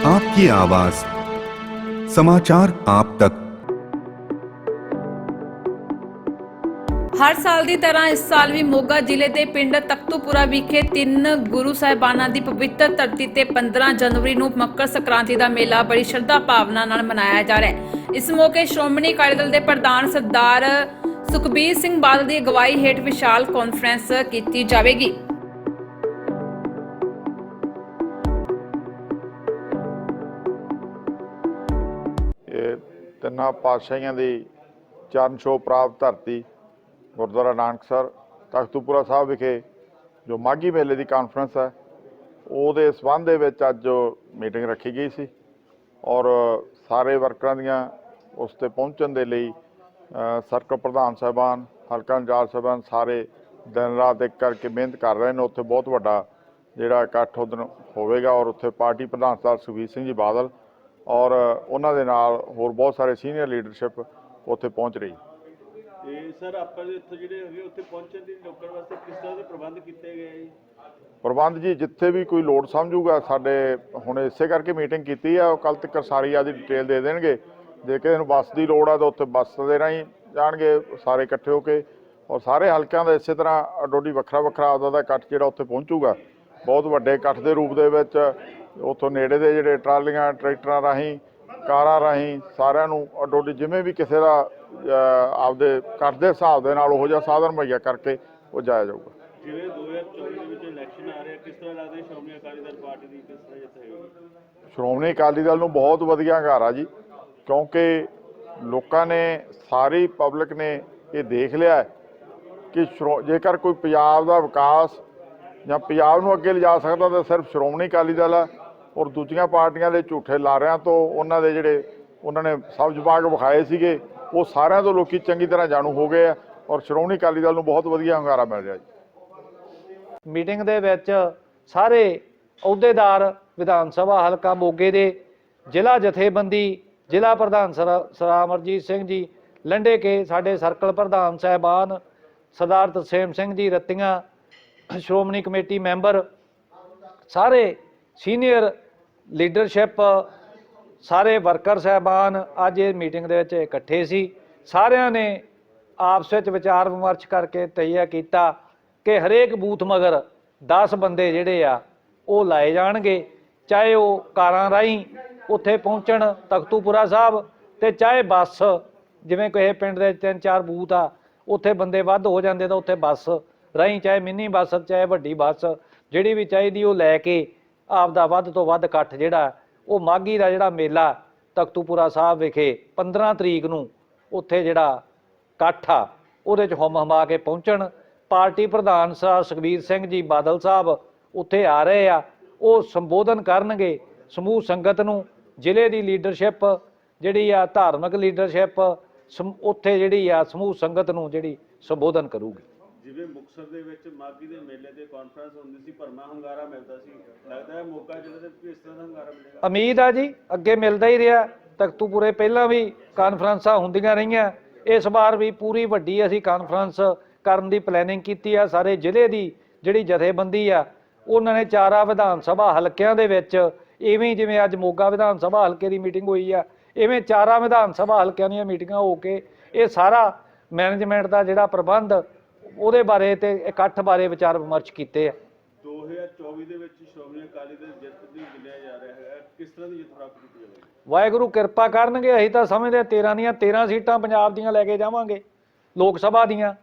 आपकी आवाज समाचार आप तक ਹਰ ਸਾਲ ਦੀ ਤਰ੍ਹਾਂ ਇਸ ਸਾਲ ਵੀ ਮੋਗਾ ਜ਼ਿਲ੍ਹੇ ਦੇ ਪਿੰਡ ਤਖਤੂਪੁਰਾ ਵਿਖੇ ਤਿੰਨ ਗੁਰੂ ਸਾਹਿਬਾਨਾਂ ਦੀ ਪਵਿੱਤਰ ਧਰਤੀ ਤੇ 15 ਜਨਵਰੀ ਨੂੰ ਮੱਕਰ ਸੰਕ੍ਰਾਂਤੀ ਦਾ ਮੇਲਾ ਬੜੀ ਸ਼ਰਧਾ ਭਾਵਨਾ ਨਾਲ ਮਨਾਇਆ ਜਾ ਰਿਹਾ ਹੈ ਇਸ ਮੌਕੇ ਸ਼੍ਰੋਮਣੀ ਅਕਾਲੀ ਦਲ ਦੇ ਪ੍ਰਧਾਨ ਸਰਦਾਰ ਸੁਖਬੀਰ ਸਿੰਘ ਬਾਦਲ ਦੀ ਅਗਵਾਈ ਹੇਠ ਵਿਸ਼ਾਲ ਕਾਨਫਰੰਸ ਕੀਤੀ ਜਾਵੇਗੀ ਤਿੰਨਾਂ ਪਾਤਸ਼ਾਹੀਆਂ ਦੀ ਚਰਨ ਛੋਹ ਪ੍ਰਾਪਤ ਧਰਤੀ, ਗੁਰਦੁਆਰਾ ਨਾਨਕਸਰ ਤਖਤੂਪੁਰਾ ਸਾਹਿਬ ਵਿਖੇ ਜੋ ਮਾਘੀ ਮੇਲੇ ਦੀ ਕਾਨਫਰੰਸ ਹੈ, ਉਹਦੇ ਸਬੰਧ ਦੇ ਵਿੱਚ ਅੱਜ ਮੀਟਿੰਗ ਰੱਖੀ ਗਈ ਸੀ ਔਰ ਸਾਰੇ ਵਰਕਰਾਂ ਦੀਆਂ ਉਸ ਤੇ ਪਹੁੰਚਣ ਦੇ ਲਈ ਸਰਕਲ ਪ੍ਰਧਾਨ ਸਾਹਿਬਾਨ, ਹਲਕਾ ਇੰਚਾਰਜ ਸਾਹਿਬਾਨ ਸਾਰੇ ਦਿਨ ਰਾਤ ਇੱਕ ਕਰਕੇ ਮਿਹਨਤ ਕਰ ਰਹੇ ਨੇ। ਉੱਥੇ ਬਹੁਤ ਵੱਡਾ ਜਿਹੜਾ ਇਕੱਠ ਉਦਣ ਹੋਵੇਗਾ ਔਰ ਉੱਥੇ ਪਾਰਟੀ ਪ੍ਰਧਾਨ ਸਰਦਾਰ ਸੁਖਬੀਰ ਸਿੰਘ ਜੀ ਬਾਦਲ ਔਰ ਉਹਨਾਂ ਦੇ ਨਾਲ ਹੋਰ ਬਹੁਤ ਸਾਰੇ ਸੀਨੀਅਰ ਲੀਡਰਸ਼ਿਪ ਉੱਥੇ ਪਹੁੰਚ ਰਹੀ। ਤੇ ਸਰ ਆਪਾਂ ਦੇ ਇੱਥੇ ਜਿਹੜੇ ਹੈਗੇ ਉੱਥੇ ਪਹੁੰਚਣ ਦੀ ਲੋਕਾਂ ਵਾਸਤੇ ਕਿਸ ਤਰ੍ਹਾਂ ਦੇ ਪ੍ਰਬੰਧ ਕੀਤੇ ਗਏ ਆ ਜੀ? ਪ੍ਰਬੰਧ ਜੀ ਜਿੱਥੇ ਵੀ ਕੋਈ ਲੋੜ ਸਮਝੂਗਾ ਸਾਡੇ ਹੁਣ ਇਸੇ ਕਰਕੇ ਮੀਟਿੰਗ ਕੀਤੀ ਆ ਉਹ ਕੱਲ ਤੱਕ ਸਾਰੀ ਆਦੀ ਡਿਟੇਲ ਦੇ ਦੇਣਗੇ। ਜੇ ਕਿਸੇ ਨੂੰ ਬੱਸ ਦੀ ਲੋੜ ਆ ਤਾਂ ਉੱਥੇ ਬੱਸ ਦੇ ਰਾਹੀਂ ਜਾਣਗੇ ਸਾਰੇ ਇਕੱਠੇ ਹੋ ਕੇ। ਔਰ ਸਾਰੇ ਹਲਕਿਆਂ ਦਾ ਇਸੇ ਤਰ੍ਹਾਂ ਅਡੋਡੀ ਵੱਖਰਾ ਵੱਖਰਾ ਆਪਦਾ ਦਾ ਇਕੱਠ ਜਿਹੜਾ ਉੱਥੇ ਪਹੁੰਚੂਗਾ। ਬਹੁਤ ਵੱਡੇ ਇਕੱਠ ਦੇ ਰੂਪ ਦੇ ਵਿੱਚ ਉੱਥੋਂ ਨੇੜੇ ਦੇ ਜਿਹੜੇ ਟਰਾਲੀਆਂ ਟਰੈਕਟਰਾਂ ਰਾਹੀਂ ਕਾਰਾਂ ਰਾਹੀਂ ਸਾਰਿਆਂ ਨੂੰ ਅਡੋਡੀ ਜਿਵੇਂ ਵੀ ਕਿਸੇ ਦਾ ਆਪਦੇ ਇਕੱਠ ਦੇ ਹਿਸਾਬ ਦੇ ਨਾਲ ਉਹੋ ਜਿਹਾ ਸਾਧਨ ਮੁਹੱਈਆ ਕਰਕੇ ਉਹ ਜਾਇਆ ਜਾਊਗਾ। ਜਿਵੇਂ 2024 ਦੇ ਵਿੱਚ ਇਲੈਕਸ਼ਨ ਆ ਰਿਹਾ ਕਿਸ ਤਰ੍ਹਾਂ ਲੱਗਦਾ ਹੈ ਸ਼੍ਰੋਮਣੀ ਅਕਾਲੀ ਦਲ ਪਾਰਟੀ ਦੀ ਕਿਸ ਤਰ੍ਹਾਂ ਜਿੱਤ ਹੋਏਗੀ ਸ਼੍ਰੋਮਣੀ ਅਕਾਲੀ ਦਲ ਨੂੰ ਬਹੁਤ ਵਧੀਆ ਹੰਗਾਰਾ ਜੀ ਕਿਉਂਕਿ ਲੋਕਾਂ ਨੇ ਸਾਰੀ ਪਬਲਿਕ ਨੇ ਇਹ ਦੇਖ ਲਿਆ ਕਿ ਜੇਕਰ ਕੋਈ ਪੰਜਾਬ ਦਾ ਵਿਕਾਸ ਜਾਂ ਪੰਜਾਬ ਨੂੰ ਅੱਗੇ ਲਿਜਾ ਸਕਦਾ ਤਾਂ ਸਿਰਫ ਸ਼੍ਰੋਮਣੀ ਅਕਾਲੀ ਦਲ ਹੈ। ਔਰ ਦੂਜੀਆਂ ਪਾਰਟੀਆਂ ਦੇ ਝੂਠੇ ਲਾਰਿਆਂ ਤੋਂ ਉਹਨਾਂ ਦੇ ਜਿਹੜੇ ਉਹਨਾਂ ਨੇ ਸਬਜ਼ ਬਾਗ ਵਿਖਾਏ ਸੀਗੇ, ਉਹ ਸਾਰਿਆਂ ਤੋਂ ਲੋਕੀ ਚੰਗੀ ਤਰ੍ਹਾਂ ਜਾਣੂ ਹੋ ਗਏ ਆ ਔਰ ਸ਼੍ਰੋਮਣੀ ਅਕਾਲੀ ਦਲ ਨੂੰ ਬਹੁਤ ਵਧੀਆ ਹੰਗਾਰਾ ਮਿਲ ਰਿਹਾ ਜੀ। ਮੀਟਿੰਗ ਦੇ ਵਿੱਚ ਸਾਰੇ ਅਹੁਦੇਦਾਰ ਵਿਧਾਨ ਸਭਾ ਹਲਕਾ ਮੋਗੇ ਦੇ ਜ਼ਿਲ੍ਹਾ ਜਥੇਬੰਦੀ, ਜ਼ਿਲ੍ਹਾ ਪ੍ਰਧਾਨ ਸਰਾ ਸਰਾ ਅਮਰਜੀਤ ਸਿੰਘ ਜੀ, ਲੰਡੇ ਕੇ ਸਾਡੇ ਸਰਕਲ ਪ੍ਰਧਾਨ ਸਹਿਬਾਨ ਸਰਦਾਰ ਤਰਸੇਮ ਸਿੰਘ ਜੀ, ਰਤੀਆਂ ਸ਼੍ਰੋਮਣੀ ਕਮੇਟੀ ਮੈਂਬਰ, ਸਾਰੇ ਸੀਨੀਅਰ ਲੀਡਰਸ਼ਿਪ ਸਾਰੇ ਵਰਕਰ ਸਹਿਬਾਨ ਅੱਜ ਇਹ ਮੀਟਿੰਗ ਦੇ ਵਿੱਚ ਇਕੱਠੇ ਸੀ। ਸਾਰਿਆਂ ਨੇ ਆਪਸ ਵਿੱਚ ਵਿਚਾਰ ਵਿਮਰਸ਼ ਕਰਕੇ ਤੈਅ ਕੀਤਾ ਕਿ ਹਰੇਕ ਬੂਥ ਮਗਰ 10 ਬੰਦੇ ਜਿਹੜੇ ਆ, ਉਹ ਲਾਏ ਜਾਣਗੇ। ਚਾਹੇ ਉਹ ਕਾਰਾਂ ਰਾਹੀਂ ਉੱਥੇ ਪਹੁੰਚਣ ਤਖਤੂਪੁਰਾ ਸਾਹਿਬ ਤੇ ਚਾਹੇ ਬੱਸ, ਜਿਵੇਂ ਕਿਸੇ ਪਿੰਡ ਦੇ ਤਿੰਨ ਚਾਰ ਬੂਥ ਆ, ਉੱਥੇ ਬੰਦੇ ਵੱਧ ਹੋ ਜਾਂਦੇ ਤਾਂ ਉੱਥੇ ਬੱਸ ਰਾਹੀਂ, ਚਾਹੇ ਮਿੰਨੀ ਬੱਸ, ਚਾਹੇ ਵੱਡੀ ਬੱਸ, ਜਿਹੜੀ ਵੀ ਚਾਹੀਦੀ ਉਹ ਲੈ ਕੇ ਆਪ ਦਾ ਵੱਧ ਤੋਂ ਵੱਧ ਇਕੱਠ ਜਿਹੜਾ, ਉਹ ਮਾਗੀ ਦਾ ਜਿਹੜਾ ਮੇਲਾ ਤਖਤੂਪੁਰਾ ਸਾਹਿਬ ਵਿਖੇ 15 ਤਰੀਕ ਨੂੰ ਉੱਥੇ ਜਿਹੜਾ ਇਕੱਠ ਆ, ਉਹਦੇ ਚ ਹਮ ਹਮਾ ਕੇ ਪਹੁੰਚਣ। ਪਾਰਟੀ ਪ੍ਰਧਾਨ ਸਰ ਸੁਖਬੀਰ ਸਿੰਘ ਜੀ ਬਾਦਲ ਸਾਹਿਬ ਉੱਥੇ ਆ ਰਹੇ ਆ। ਉਹ ਸੰਬੋਧਨ ਕਰਨਗੇ ਸਮੂਹ ਸੰਗਤ ਨੂੰ, ਜ਼ਿਲ੍ਹੇ ਦੀ ਲੀਡਰਸ਼ਿਪ ਜਿਹੜੀ ਆ, ਧਾਰਮਿਕ ਲੀਡਰਸ਼ਿਪ ਸਮ- ਉੱਥੇ ਜਿਹੜੀ ਆ, ਸਮੂਹ ਸੰਗਤ ਨੂੰ ਜਿਹੜੀ ਸੰਬੋਧਨ ਕਰੂਗੀ। ਜਿਵੇਂ ਮੁਕਤਸਰ ਦੇ ਵਿੱਚ ਮਾਗੀ ਦੇ ਮੇਲੇ ਤੇ ਕਾਨਫਰੰਸ ਹੁੰਦੀ ਸੀ, ਭਰਮਾ ਹੰਗਾਰਾ ਮਿਲਦਾ ਸੀ। ਲੱਗਦਾ ਹੈ ਮੋਗਾ ਜ਼ਿਲ੍ਹੇ ਦੇ ਇਸ ਤਰ੍ਹਾਂ ਦਾ ਹੰਗਾਰਾ ਮਿਲੇਗਾ। ਉਮੀਦ ਆ ਜੀ, ਅੱਗੇ ਮਿਲਦਾ ਹੀ ਰਿਹਾ। ਤਖਤੂਪੁਰੇ ਪਹਿਲਾਂ ਵੀ ਕਾਨਫਰੰਸਾਂ ਹੁੰਦੀਆਂ ਰਹੀਆਂ। ਇਸ ਵਾਰ ਵੀ ਪੂਰੀ ਵੱਡੀ ਅਸੀਂ ਕਾਨਫਰੰਸ ਕਰਨ ਦੀ ਪਲੈਨਿੰਗ ਕੀਤੀ ਆ। ਸਾਰੇ ਜ਼ਿਲ੍ਹੇ ਦੀ ਜਿਹੜੀ ਜਥੇਬੰਦੀ ਆ, ਉਹਨਾਂ ਨੇ ਚਾਰਾ ਵਿਧਾਨ ਸਭਾ ਹਲਕਿਆਂ ਦੇ ਵਿੱਚ ਇਵੇਂ ਜਿਵੇਂ ਅੱਜ ਮੋਗਾ ਵਿਧਾਨ ਸਭਾ ਹਲਕੇ ਦੀ ਮੀਟਿੰਗ ਹੋਈ ਆ, ਇਵੇਂ ਚਾਰਾ ਵਿਧਾਨ ਸਭਾ ਹਲਕਿਆਂ ਦੀਆਂ ਮੀਟਿੰਗਾਂ ਹੋ ਕੇ ਇਹ ਸਾਰਾ ਮੈਨੇਜਮੈਂਟ ਦਾ ਜਿਹੜਾ ਪ੍ਰਬੰਧ ਉਹਦੇ ਬਾਰੇ ਤੇ ਇਕੱਠ ਬਾਰੇ ਵਿਚਾਰ ਵਿਮਰਸ਼ ਕੀਤੇ ਆ। 2024 ਦੇ ਵਿੱਚ ਸ਼੍ਰੋਮਣੀ ਅਕਾਲੀ ਦਲ ਜਿੱਤ ਦੀ ਗਿਣਿਆ ਜਾ ਰਿਹਾ ਹੈ। ਕਿਸ ਤਰ੍ਹਾਂ ਦੀ ਜਿੱਤ ਪ੍ਰਾਪਤ ਕੀਤੀ ਜਾਵੇਗੀ? ਵਾਹਿਗੁਰੂ ਕਿਰਪਾ ਕਰਨਗੇ ਅਸੀਂ ਤਾਂ ਸਮਝਦੇ ਹਾਂ 13 ਦੀਆਂ 13 ਸੀਟਾਂ ਪੰਜਾਬ ਦੀਆਂ ਲੈ ਕੇ ਜਾਵਾਂਗੇ ਲੋਕ ਸਭਾ ਦੀਆਂ।